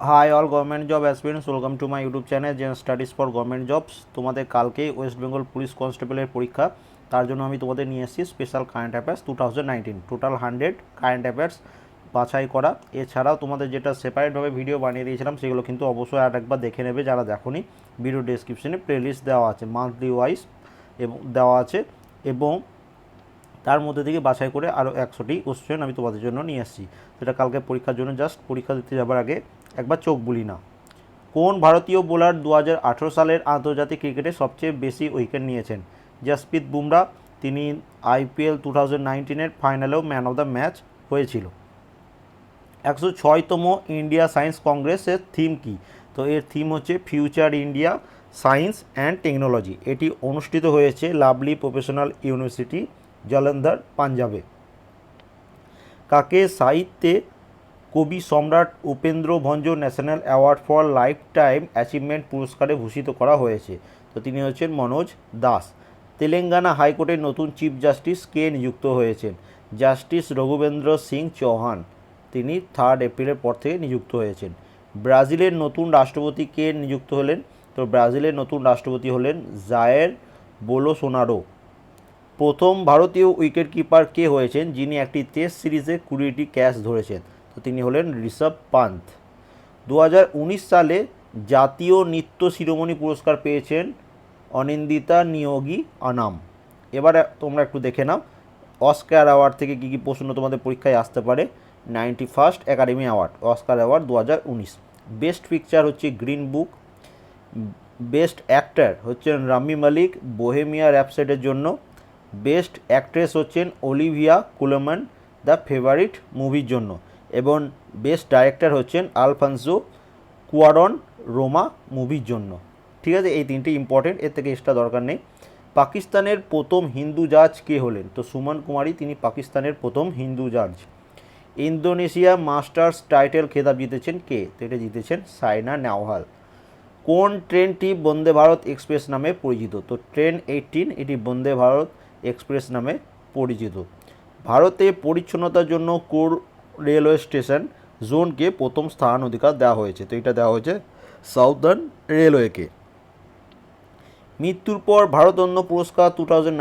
Hi all government job aspirants welcome to my YouTube channel Zen studies for government jobs তোমাদের কালকেই West Bengal police কনস্টেবলের পরীক্ষা। তার জন্য আমি তোমাদের নিয়ে এসেছি special current affairs two thousand nineteen total hundred current affairs বাছাই করা। এছাড়াও তোমাদের যেটা সেপারেটভাবে ভিডিও বানিয়ে দিয়েছিলাম, সেগুলো কিন্তু অবশ্যই আর একবার দেখে নেবে যারা দেখোনি। ভিডিও ডেসক্রিপশনে প্লেলিস্ট দেওয়া আছে মান্থলি ওয়াইজ এবং দেওয়া আছে। এবং তার মধ্যে থেকে বাছাই করে আরও একশোটি কোশ্চেন আমি তোমাদের জন্য নিয়ে এসেছি। সেটা কালকে পরীক্ষার জন্য জাস্ট পরীক্ষা দিতে যাবার আগে একবার চোখ বুলি না কোন ভারতীয় বোলার দু হাজার আঠেরো সালের আন্তর্জাতিক ক্রিকেটে সবচেয়ে বেশি উইকেট নিয়েছেন? জাসপ্রীত বুমরা, তিনি আইপিএল টু থাউজেন্ড নাইনটিনের ফাইনালেও ম্যান অফ দ্য ম্যাচ হয়েছিল। একশো ছয়তম ইন্ডিয়া সায়েন্স কংগ্রেসের থিম কি? তো এর থিম হচ্ছে future India, science and technology. এটি অনুষ্ঠিত হয়েছে লাভলি প্রফেশনাল ইউনিভার্সিটি, জলন্ধর, পাঞ্জাবে। কাকে সাহিত্যে কবি সম্রাট Upendra Bhanja national award for lifetime achievement পুরস্কারে ভূষিত করা হয়েছে। তো তিনি হচ্ছেন মনোজ দাস। তেলেঙ্গানা হাইকোর্টের নতুন চিফ জাস্টিস কে নিযুক্ত হয়েছেন? জাস্টিস রঘুবেন্দ্র সিং চৌহান, তিনি থার্ড এপ্রিলের পর থেকে নিযুক্ত হয়েছেন। ব্রাজিলের নতুন রাষ্ট্রপতি কে নিযুক্ত হলেন? তো ব্রাজিলের নতুন রাষ্ট্রপতি হলেন জায়ের বোলোসোনারো। প্রথম ভারতীয় উইকেট কিপার কে হয়েছেন? যিনি একটি টেস্ট সিরিজে কুড়িটি ক্যাচ ধরেছেন। তো তিনি হলেন ঋষভ পান্ত দু সালে জাতীয় নৃত্য শিরোমণি পুরস্কার পেয়েছেন অনিন্দিতা নিয়োগী আনাম। এবারে তোমরা একটু দেখে নাও, অস্কার অ্যাওয়ার্ড থেকে কী কী প্রশ্ন তোমাদের পরীক্ষায় আসতে পারে? Ninety first academy award, Oscar award দু হাজার উনিশ। বেস্ট পিকচার হচ্ছে গ্রিন বুক। বেস্ট অ্যাক্টর হচ্ছেন রামি মালিক, বোহেমিয়া র্যাপসেটের জন্য। বেস্ট অ্যাক্ট্রেস হচ্ছেন অলিভিয়া কুলমান, দ্য ফেভারিট মুভির জন্য। এবং বেস্ট ডাইরেক্টর হচ্ছেন আলফানসো কুয়ারন রোমা মুভির জন্য। ঠিক আছে, এই তিনটি ইম্পর্টেন্ট এর থেকে এক্সট্রা দরকার নেই। পাকিস্তানের প্রথম হিন্দু জাজ কে হলেন? তো সুমন কুমারী, তিনি পাকিস্তানের প্রথম হিন্দু জাজ। ইন্দোনেশিয়া মাস্টার্স টাইটেল খেতাব জিতেছেন কে? তো এটা জিতেছেন সাইনা নেওয়াল কোন ট্রেনটি বন্দে ভারত এক্সপ্রেস নামে পরিচিত? তো ট্রেন এইটিন এটি বন্দে ভারত এক্সপ্রেস নামে পরিচিত। ভারতে পরিচ্ছন্নতার জন্য কোর রেলওয়ে স্টেশন জোনকে প্রথম স্থান অধিকার দেওয়া হয়েছে। তো এটা দেওয়া হয়েছে সাউদার্ন রেলওয়েকে। মৃত্যুর পর ভারতরত্ন পুরস্কার টু থাউজেন্ড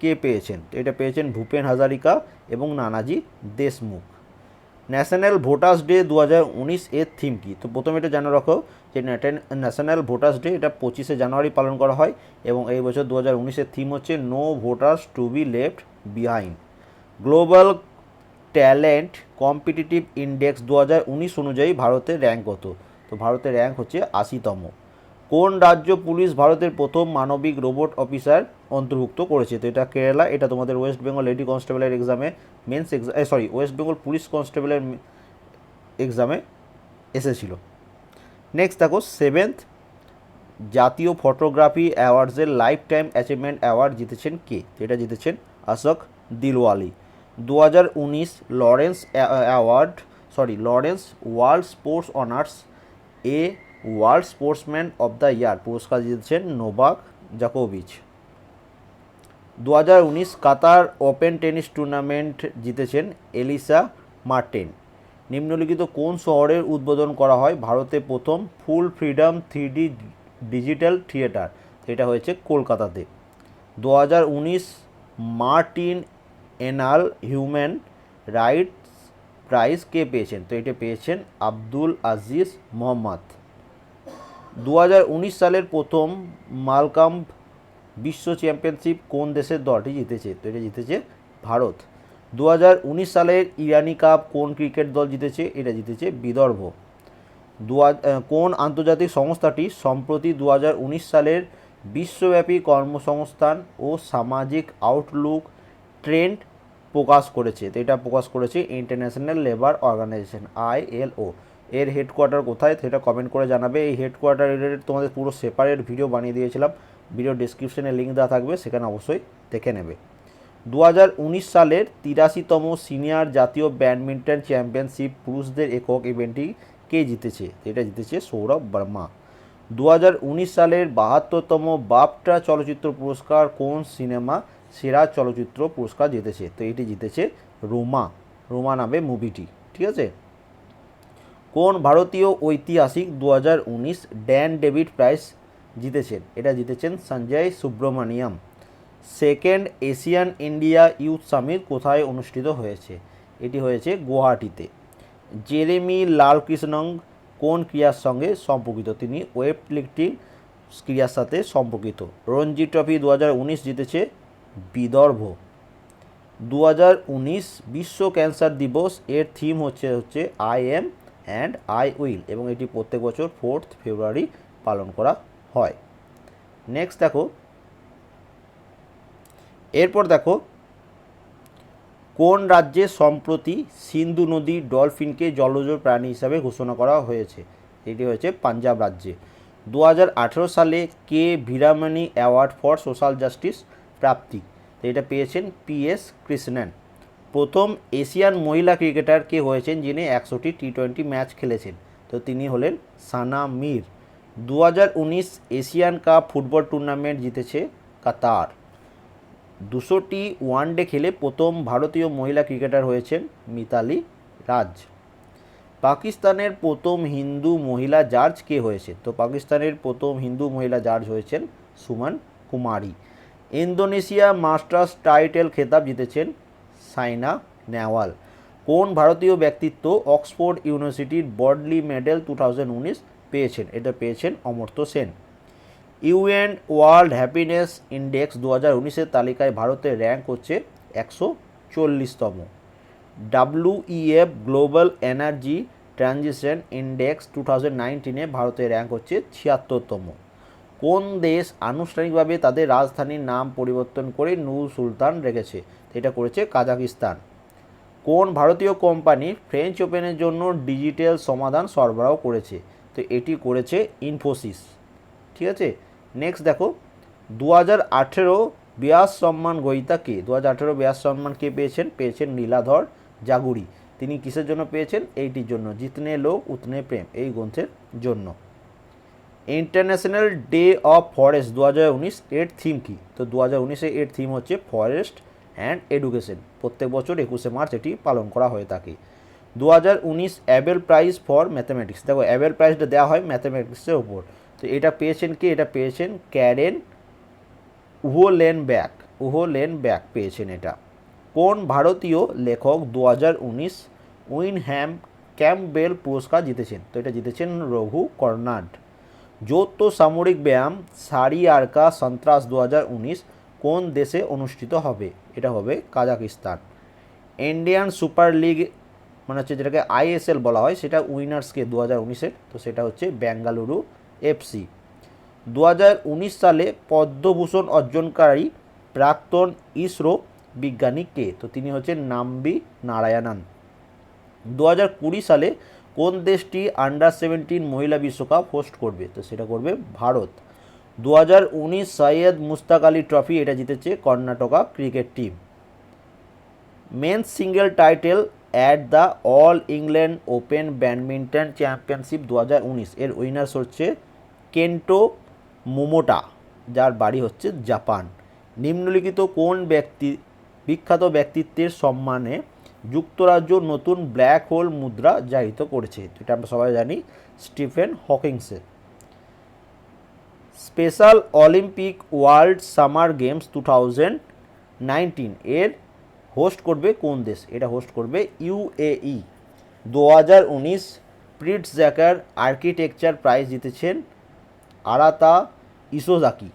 কে পেয়েছেন? তো এটা পেয়েছেন ভূপেন হাজারিকা এবং Nanaji Deshmukh. National voters day দু হাজার উনিশ এর থিম কি? তো প্রথমে এটা জানা রাখো যে ন্যাশনাল ভোটার্স ডে এটা পঁচিশে জানুয়ারি পালন করা হয় এবং এই বছর দু হাজার উনিশের থিম হচ্ছে no voters to be left behind global talent competitive index দু হাজার উনিশ অনুযায়ী ভারতের র্যাঙ্ক কত? তো ভারতের র্যাঙ্ক হচ্ছে আশিতম। কোন রাজ্য পুলিশ ভারতের প্রথম মানবিক রোবট অফিসার অন্তর্ভুক্ত করেছে? তো এটা কেরালা, এটা তোমাদের ওয়েস্ট বেঙ্গল লেডি কনস্টেবলের এক্সামে men's exam sorry, west Bengal police কনস্টেবলের এক্সামে এসেছিল। নেক্সট দেখো, সেভেন্থ, জাতীয় ফটোগ্রাফি অ্যাওয়ার্ডসের লাইফ টাইম অ্যাচিভমেন্ট অ্যাওয়ার্ড জিতেছেন কে? এটা জিতেছেন আশোক দিলওয়ালি। দু হাজার উনিশ Laureus award, sorry, Laureus world sports honours, a world sportsman of the year, পুরস্কার জিতেছেন নোভাক জাকোভিচ। দু হাজার উনিশ কাতার ওপেন টেনিস টুর্নামেন্ট জিতেছেন এলিসা মার্টেন। নিম্নলিখিত কোন শহরের উদ্বোধন করা হয়? ভারতে প্রথম full freedom three digital theatre এটা হয়েছে কলকাতাতে। দু হাজার উনিশ Martin Ennals human rights prize কে পেয়েছেন? তো এটা পেয়েছেন আব্দুল আজিজ মোহাম্মদ। দু হাজার উনিশ সালের প্রথম মালকাম বিশ্ব চ্যাম্পিয়নশিপ কোন দেশের দলটি জিতেছে? তো এটা জিতেছে ভারত। দু হাজার উনিশ সালের ইরানি কাপ কোন ক্রিকেট দল জিতেছে? এটা জিতেছে বিদর্ভ। কোন আন্তর্জাতিক সংস্থাটি সম্প্রতি দু হাজার উনিশ সালের বিশ্বব্যাপী কর্মসংস্থান ও সামাজিক আউটলুক ট্রেন্ড প্রকাশ করেছে। তো এটা প্রকাশ করেছে ইন্টারন্যাশনাল লেবার অর্গানাইজেশন আইএলও এর হেডকোয়ার্টার কোথায়? সেটা কমেন্ট করে জানাবে। এই হেডকোয়ার্টার রিলেটেড তোমাদের পুরো সেপারেট ভিডিও বানিয়ে দিয়েছিলাম। ভিডিও ডিসক্রিপশনে লিঙ্ক দেওয়া থাকবে, সেখানে অবশ্যই দেখে নেবে। দু হাজার উনিশ সালের তিরাশিতম সিনিয়র জাতীয় ব্যাডমিন্টন চ্যাম্পিয়নশিপ পুরুষদের একক ইভেন্টটি কে জিতেছে? এটা জিতেছে সৌরভ বর্মা। দু হাজার উনিশ সালের বাহাত্তরতম বাপটা চলচ্চিত্র পুরস্কার কোন সিনেমা সেরা চলচ্চিত্র পুরস্কার জিতেছে। তো এটি জিতেছে রোমা। রোমা নামে মুভিটি, ঠিক আছে? কোন ভারতীয় ঐতিহাসিক দু হাজার উনিশ ড্যান ডেভিড প্রাইজ জিতেছেন এটা জিতেছেন Sanjay Subrahmanyam second ASEAN India youth summit কোথায় অনুষ্ঠিত হয়েছে? এটি হয়েছে গুয়াহাটিতে। জেরেমি লালকৃষ্ণং কোন ক্রিয়ার সঙ্গে সম্পর্কিত? তিনি ওয়েব ক্রিয়ার সাথে সম্পর্কিত। রঞ্জি ট্রফি দু জিতেছে বিদর্ভ। দু হাজার উনিশ বিশ্ব ক্যান্সার দিবস, এর থিম হচ্ছে হচ্ছে I am and I will এবং এটি প্রত্যেক বছর ফোর্থ ফেব্রুয়ারি পালন করা হয়। নেক্সট দেখো, এরপর দেখো, কোন রাজ্যে সম্প্রতি সিন্ধু নদী ডলফিনকে জলজ প্রাণী হিসাবে ঘোষণা করা হয়েছে? এটি হয়েছে পাঞ্জাব রাজ্যে। দু হাজার আঠেরো সালে K Veeramani award for social justice প্রাপ্তি। তো এটা পেয়েছেন পি এস কৃষ্ণন। প্রথম এশিয়ান মহিলা ক্রিকেটার কে হয়েছেন যিনি একশোটি টি টোয়েন্টি ম্যাচ খেলেছেন। তো তিনি হলেন সানা মির। দু এশিয়ান কাপ ফুটবল টুর্নামেন্ট জিতেছে কাতার। দুশোটি ওয়ানডে খেলে প্রথম ভারতীয় মহিলা ক্রিকেটার হয়েছেন মিতালি রাজ। পাকিস্তানের প্রথম হিন্দু মহিলা জাজ কে হয়েছে? তো পাকিস্তানের প্রথম হিন্দু মহিলা জাজ হয়েছেন Suman Kumari. Indonesia Masters title খেতাব জিতেছেন সাইনা নেওয়াল কোন ভারতীয় ব্যক্তিত্ব অক্সফোর্ড ইউনিভার্সিটির বডলি মেডেল টু পেয়েছেন? এটা পেয়েছেন Amartya Sen. UN world happiness index দু হাজার উনিশের তালিকায় ভারতের র্যাঙ্ক হচ্ছে একশো চল্লিশতম। WEF global energy transition index two thousand নাইনটিনে ভারতের র্যাঙ্ক হচ্ছে ছিয়াত্তরতম। কোন দেশ আনুষ্ঠানিকভাবে তাদের রাজধানীর নাম পরিবর্তন করে নূর সুলতান রেখেছে? এটা করেছে কাজাকিস্তান। কোন ভারতীয় কোম্পানি ফ্রেঞ্চ ওপেনের জন্য ডিজিটাল সমাধান সরবরাহ করেছে? তো এটি করেছে ইনফোসিস ঠিক আছে? নেক্সট দেখো। দু হাজার আঠেরো ব্যাস সম্মান গ্রহীতা কে? দু হাজার আঠেরো ব্যাস সম্মান কে পেয়েছেন? পেয়েছেন নীলাধর জাগুরি। তিনি কিসের জন্য পেয়েছেন? এইটির জন্য। জিতনে লোক উতনে প্রেম। এই গ্রন্থের জন্য। ইন্টারন্যাশনাল ডে অফ ফরেস্ট দু হাজার উনিশ এর থিম কী? তো দু হাজার উনিশে এর থিম হচ্ছে ফরেস্ট অ্যান্ড এডুকেশন প্রত্যেক বছর একুশে মার্চ এটি পালন করা হয়ে থাকে। দু হাজার উনিশ অ্যাবেল প্রাইজ ফর ম্যাথামেটিক্স দেখো অ্যাবেল প্রাইজটা দেওয়া হয় ম্যাথামেটিক্সের ওপর তো এটা পেয়েছেন কি? এটা পেয়েছেন Karen Uhlenbeck Uhlenbeck পেয়েছেন এটা। কোন ভারতীয় লেখক দু হাজার উনিশ উইনহ্যাম ক্যাম্পবেল পুরস্কার জিতেছেন? তো এটা জিতেছেন রঘু কর্নাড যৌথ সামরিক ব্যায়াম সারি আরকা সন্ত্রাস দু কোন দেশে অনুষ্ঠিত হবে? এটা হবে কাজাকিস্তান। ইন্ডিয়ান সুপার লিগ মানে হচ্ছে যেটাকে আইএসএল বলা হয়, সেটা উইনার্সকে দু হাজার উনিশের, তো সেটা হচ্ছে বেঙ্গালুরু এফসি দু হাজার উনিশ সালে পদ্মভূষণ অর্জনকারী প্রাক্তন ইসরো বিজ্ঞানী কে? তো তিনি হচ্ছেন নাম্বি নারায়ণন। দু সালে কোন দেশটি আন্ডার সেভেন্টিন মহিলা বিশ্বকাপ হোস্ট করবে? তো সেটা করবে ভারত। দু হাজার উনিশ সৈয়দ মুস্তাক আলী ট্রফি এটা জিতেছে Karnataka cricket team. Men's single title at the all England open badminton championship দু হাজার উনিশ। এর উইনার্স হচ্ছে কেন্টো মোমোটা, যার বাড়ি হচ্ছে জাপান। নিম্নলিখিত কোন ব্যক্তি বিখ্যাত ব্যক্তিত্বের সম্মানে যুক্তরাজ্য নতুন ব্ল্যাক হোল মুদ্রা জাহিত করেছে। এটা আমরা সবাই জানি Stephen হকিংসে special Olympic world summer games two thousand nineteen এর হোস্ট করবে কোন দেশ? এটা হোস্ট করবে ইউএই দু হাজার উনিশ প্রিটস জ্যাকার আর্কিটেকচার প্রাইজ জিতেছেন আরাতা ইসোজাকি।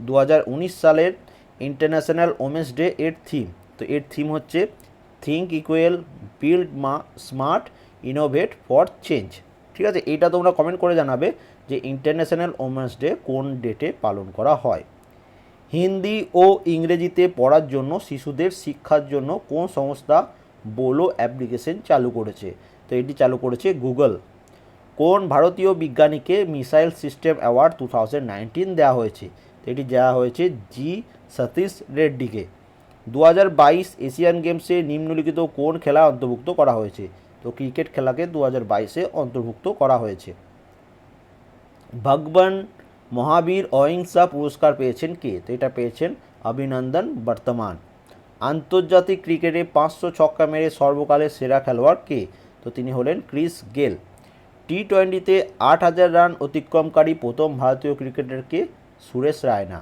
দু হাজার উনিশ সালের ইন্টারন্যাশনাল ওমেন্স ডে এর থিম। তো এর থিম হচ্ছে থিঙ্ক ইকুয়েল বিল্ড মা স্মার্ট ইনোভেট ফর চেঞ্জ ঠিক আছে? এইটা তোমরা কমেন্ট করে জানাবে যে ইন্টারন্যাশনাল ওমেন্স ডে কোন ডেটে পালন করা হয়। হিন্দি ও ইংরেজিতে পড়ার জন্য শিশুদের শিক্ষার জন্য কোন সংস্থা বোলো অ্যাপ্লিকেশন চালু করেছে? তো এটি চালু করেছে গুগল কোন ভারতীয় বিজ্ঞানীকে missile system award two thousand nineteen দেওয়া হয়েছে? তো এটি দেওয়া হয়েছে জি সতীশ রেড্ডিকে দু হাজার বাইশ এশিয়ান গেমসে নিম্নলিখিত কোন খেলা অন্তর্ভুক্ত করা হয়েছে? তো ক্রিকেট খেলাকে দু হাজার বাইশে অন্তর্ভুক্ত করা হয়েছে। ভগবান মহাবীর অহিংসা পুরস্কার পেয়েছেন কে? তো এটা পেয়েছেন অভিনন্দন বর্তমান। আন্তর্জাতিক ক্রিকেটে পাঁচশো ছক্কা মেরে সর্বকালের সেরা খেলোয়াড় কে? তো তিনি হলেন ক্রিস গেল। টি টোয়েন্টিতে আট হাজার রান অতিক্রমকারী প্রথম ভারতীয় ক্রিকেটারকে সুরেশ রায়না।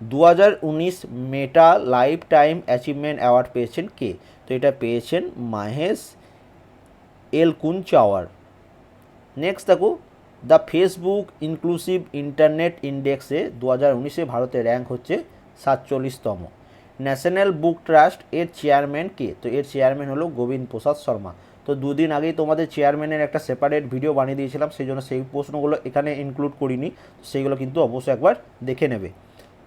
দু হাজার উনিশ Meta life time achievement award পেয়েছেন কে? তো এটা পেয়েছেন মাহেশ এল কুঞ্চাওয়ার নেক্সট দেখো, দ্য ফেসবুক ইনক্লুসিভ ইন্টারনেট ইন্ডেক্সে দু হাজার উনিশে ভারতের র্যাঙ্ক হচ্ছে সাতচল্লিশতম। ন্যাশনাল বুক ট্রাস্ট এর চেয়ারম্যান কে? তো এর চেয়ারম্যান হলো গোবিন্দ প্রসাদ শর্মা। তো দুদিন আগেই তোমাদের চেয়ারম্যানের একটা সেপারেট ভিডিও বানিয়ে দিয়েছিলাম, সেই জন্য সেই প্রশ্নগুলো এখানে ইনক্লুড করিনি সেইগুলো কিন্তু অবশ্যই একবার দেখে নেবে।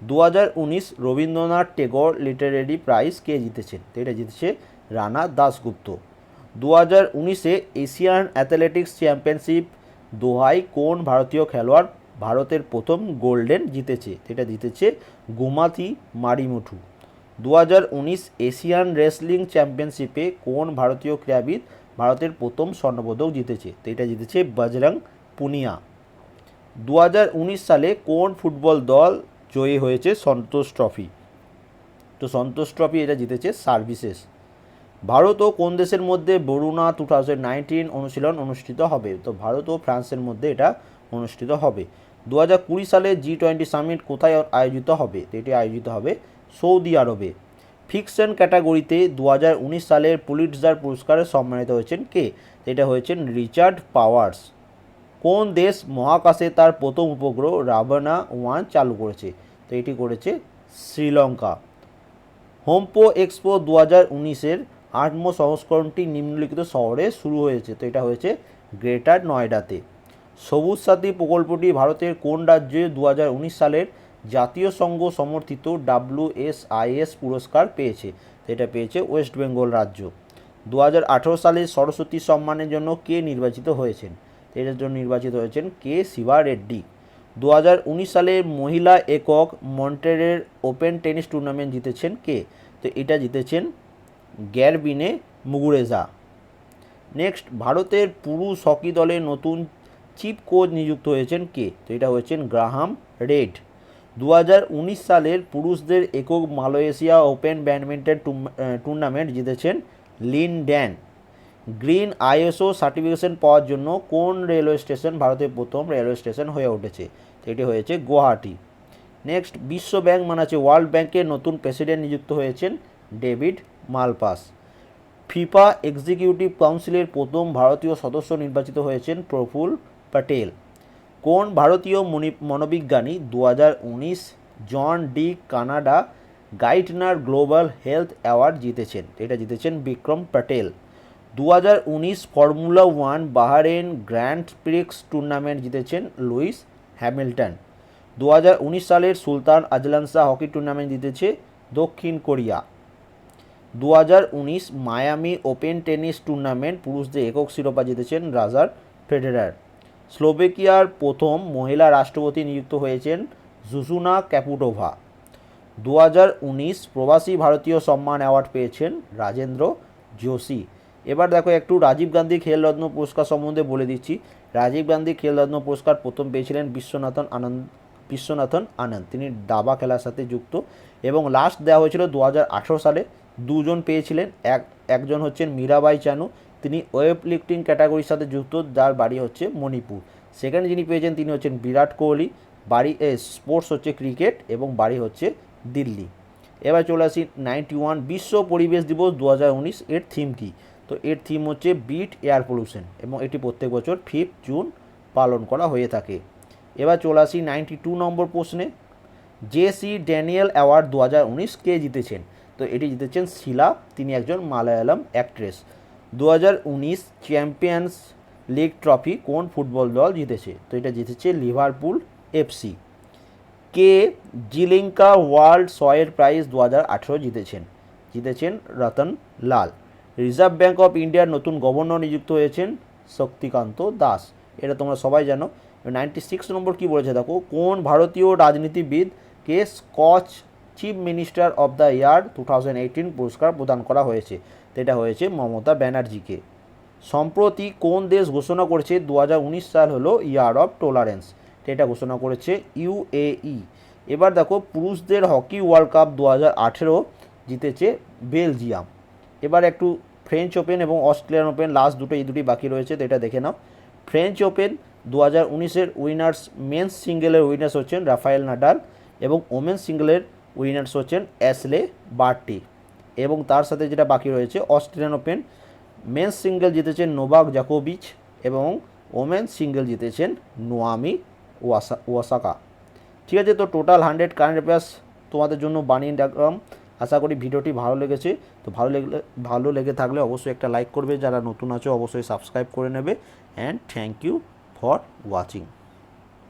দু হাজার উনিশ রবীন্দ্রনাথ টেগোর লিটারেরি প্রাইজ কে জিতেছেন? তো এটা জিতেছে রানা দাসগুপ্ত দু হাজার উনিশে এশিয়ান অ্যাথলেটিক্স চ্যাম্পিয়নশিপ দোহাই কোন ভারতীয় খেলোয়াড় ভারতের প্রথম গোল্ডেন জিতেছে? এটা জিতেছে গুমাথি মারিমুঠু। দু হাজার উনিশ এশিয়ান রেসলিং চ্যাম্পিয়নশিপে কোন ভারতীয় ক্রীড়াবিদ ভারতের প্রথম স্বর্ণপদক জিতেছে? তো এটা জিতেছে বজরং পুনিয়া। দু হাজার উনিশ সালে কোন ফুটবল দল জয়ী হয়েছে সন্তোষ ট্রফি। তো সন্তোষ ট্রফি এটা জিতেছে সার্ভিসেস। ভারত ও কোন দেশের মধ্যে বরুণা টু থাউজেন্ড নাইনটিন অনুশীলন অনুষ্ঠিত হবে? তো ভারত ও ফ্রান্সের মধ্যে এটা অনুষ্ঠিত হবে। দু হাজার কুড়ি সালে জি টোয়েন্টি সামিট কোথায় আয়োজিত হবে? তো এটি আয়োজিত হবে সৌদি আরবে। ফিকশন ক্যাটাগরিতে দু হাজার উনিশ সালের পুলিটজার পুরস্কারে সম্মানিত হয়েছেন কে? এটা হয়েছেন রিচার্ড পাওয়ার্স। কোন দেশ মহাকাশে তার প্রথম উপগ্রহ রাভানা ওয়ান চালু করেছে? তো এটি করেছে শ্রীলঙ্কা। হোমপো এক্সপো দু হাজার উনিশের আটম সংস্করণটি নিম্নলিখিত শহরে শুরু হয়েছে। তো এটা হয়েছে গ্রেটার নয়ডাতে। সবুজ সাথী প্রকল্পটি ভারতের কোন রাজ্যে দু হাজার উনিশ সালের জাতীয় সংঘ সমর্থিত ডাব্লিউএসআইএস পুরস্কার পেয়েছে? এটা পেয়েছে ওয়েস্ট বেঙ্গল রাজ্য। দু হাজার আঠেরো সালে সরস্বতী সম্মানের জন্য কে নির্বাচিত হয়েছেন? এটার জন্য নির্বাচিত হয়েছেন কে শিবা রেড্ডি দু হাজার উনিশ সালে মহিলা একক মন্টেরের ওপেন টেনিস টুর্নামেন্ট জিতেছেন কে? তো এটা জিতেছেন গ্যারবিনে মুগুরেজা। নেক্সট, ভারতের পুরুষ হকি দলের নতুন চিফ কোচ নিযুক্ত হয়েছেন কে? তো এটা হয়েছেন গ্রাহাম রেড। দু সালের পুরুষদের একক মালয়েশিয়া ওপেন ব্যাডমিন্টন টুর্নামেন্ট জিতেছেন Lin Dan. Green ISO certification পাওয়ার জন্য কোন রেলওয়ে স্টেশন ভারতের প্রথম রেলওয়ে স্টেশন হয়ে উঠেছে? এটি হয়েছে গুয়াহাটি। নেক্সট, বিশ্ব ব্যাংক মানে হচ্ছে ওয়ার্ল্ড ব্যাংকের নতুন প্রেসিডেন্ট নিযুক্ত হয়েছেন ডেভিড মালপাস। ফিফা এক্সিকিউটিভ কাউন্সিলের প্রথম ভারতীয় সদস্য নির্বাচিত হয়েছেন প্রফুল প্যাটেল কোন ভারতীয় মনি, মনোবিজ্ঞানী দু জন D Canada Gairdner global health award জিতেছেন? এটা জিতেছেন বিক্রম প্যাটেল দু হাজার উনিশ formula one Bahrain grand prix tournament জিতেছেন লুইস হ্যামিল্টন। দু হাজার উনিশ সালের Sultan Azlan Shah hockey tournament জিতেছে দক্ষিণ কোরিয়া। দু হাজার উনিশ মায়ামি ওপেন টেনিস টুর্নামেন্ট পুরুষদের একক শিরোপা জিতেছেন রাজার ফেডেরার। স্লোভেকিয়ার প্রথম মহিলা রাষ্ট্রপতি নিযুক্ত হয়েছেন জুসুনা ক্যাপুটোভা দু হাজার উনিশ প্রবাসী ভারতীয় সম্মান অ্যাওয়ার্ড পেয়েছেন রাজেন্দ্র যোশী এবার দেখো একটু রাজীব গান্ধী খেলরত্ন পুরস্কার সম্বন্ধে বলে দিচ্ছি। রাজীব গান্ধী খেলরত্ন পুরস্কার প্রথম পেয়েছিলেন বিশ্বনাথন আনন্দ বিশ্বনাথন আনন্দ। তিনি দাবা খেলার সাথে যুক্ত এবং লাস্ট দেওয়া হয়েছিল দু হাজার আঠেরো সালে। দুজন পেয়েছিলেন, এক, একজন হচ্ছেন মীরাবাই চানু। তিনি ওয়েব লিফটিং ক্যাটাগরির সাথে যুক্ত, যার বাড়ি হচ্ছে মণিপুর। সেখানে যিনি পেয়েছেন, তিনি হচ্ছেন বিরাট কোহলি। বাড়ি স্পোর্টস হচ্ছে ক্রিকেট এবং বাড়ি হচ্ছে দিল্লি। এবার চলে আসি নাইনটি ওয়ান বিশ্ব পরিবেশ দিবস দু হাজার উনিশ এর থিম কী? তো এর থিম হচ্ছে বিট এয়ার পলিউশন এবং এটি প্রত্যেক বছর ফিফথ জুন পালন করা হয়ে থাকে। এবার চলে আসি নাইনটি টু নম্বর প্রশ্নে। জেসি ড্যানিয়েল অ্যাওয়ার্ড দু হাজার উনিশ কে জিতেছেন? তো এটি জিতেছেন শিলা, তিনি একজন মালায়ালাম অ্যাক্ট্রেস দু হাজার উনিশ চ্যাম্পিয়ন্স লিগ ট্রফি কোন ফুটবল দল জিতেছে? তো এটা জিতেছে লিভারপুল এফসি কে জিলিঙ্কা ওয়ার্ল্ড সয়ের প্রাইজ দু হাজার আঠেরো জিতেছেন। জিতেছেন Ratan Lal. Reserve Bank of ইন্ডিয়ার নতুন গভর্নর নিযুক্ত হয়েছেন শক্তিকান্ত দাস। এটা তোমরা সবাই জানো। নাইনটি সিক্স নম্বর কী বলেছে দেখো? কোন ভারতীয় রাজনীতিবিদ কে Skoch chief minister of the year two thousand eighteen পুরস্কার প্রদান করা হয়েছে? এটা হয়েছে মমতা ব্যানার্জিকে। সম্প্রতি কোন দেশ ঘোষণা করেছে? দু হাজার উনিশ সাল হলো ইয়ার অফ টলারেন্স। এটা ঘোষণা করেছে ইউএই এবার দেখো, পুরুষদের হকি ওয়ার্ল্ড কাপ দু হাজার আঠেরো জিতেছে বেলজিয়াম। এবার একটু ফ্রেঞ্চ ওপেন এবং অস্ট্রেলিয়ান ওপেন লাস্ট দুটো, এই দুটি বাকি রয়েছে, তো এটা দেখে নাও। ফ্রেঞ্চ ওপেন দু হাজার উনিশের উইনার্স মেন্স সিঙ্গেলের উইনার্স হচ্ছেন রাফায়েল নাডাল এবং ওমেন সিঙ্গেলের উইনার্স হচ্ছেন অ্যাসলে বার্টি এবং তার সাথে যেটা বাকি রয়েছে অস্ট্রেলিয়ান ওপেন মেন্স সিঙ্গেল জিতেছেন নোভাক জাকোবিচ এবং ওমেন সিঙ্গেল জিতেছেন নোয়ামি ওয়াসা ওয়াসাকা ঠিক আছে, তো টোটাল হান্ড্রেড কারেন্ট অ্যাফেয়ার্স তোমাদের জন্য বানিয়ে রাখলাম। আশা করি ভিডিওটি ভালো লেগেছে। তো ভালো লেগে ভালো লেগে থাকলে অবশ্যই একটা লাইক করবে। যারা নতুন আছো, অবশ্যই সাবস্ক্রাইব করে নেবে। And thank you for watching